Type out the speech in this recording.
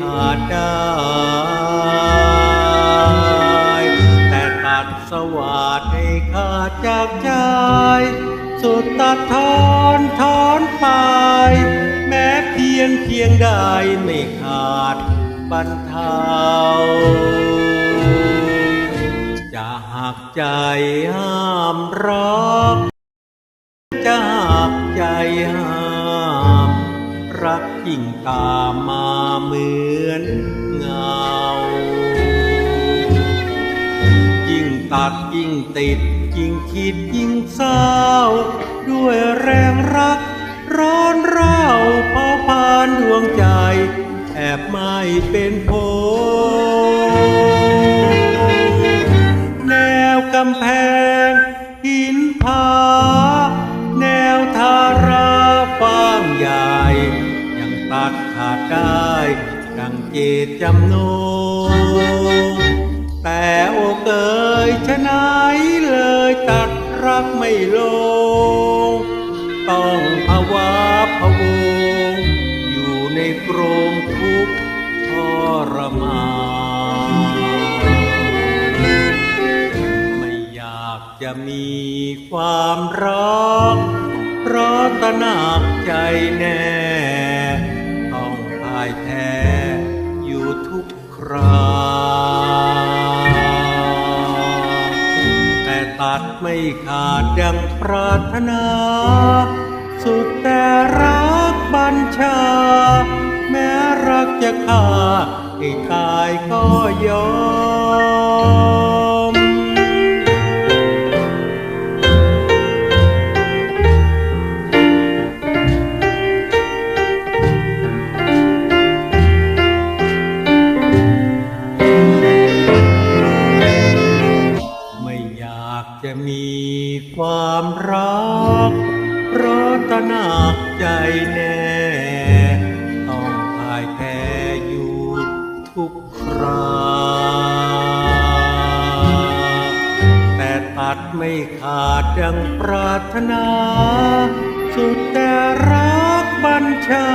ขาดได้ แต่ตัดสวัสดให้ขาดจากใจ สุดตัดทอนทอนไป แม้เพียงเพียงได้ไม่ขาดบรรเทาจะหักใจห้ามรักจะหักใจห้าม รักยิ่งตามมาเหมือนเงา ยิ่งตัดยิ่งติด ยิ่งคิดยิ่งเศร้า ด้วยแรงรัก ร้อนเร่าเผาพานดวงใจ แอบไม่เป็นโพแนวกำแพง ยังตัดขาดได้ ดังเจตจำนงแต่โอเกยชะไหนายเลยตัดรักไม่ลง ต้องภาวะพะวง อยู่ในกรงทุกข์ทรมานไม่อยากจะมีความรักเพราะตระหนักใจแน่ ครา แต่ตัดไม่ขาดดังปรารถนา สุดแต่รักบัญชา แม้รักจะฆ่าให้ตายก็ยอม ความรักราะตระหนักใจแน่ต้องพ่ายแพ้อยู่ทุกคราแต่ตัดไม่ขาดดังปรารถนา สุดแต่รักบัญชา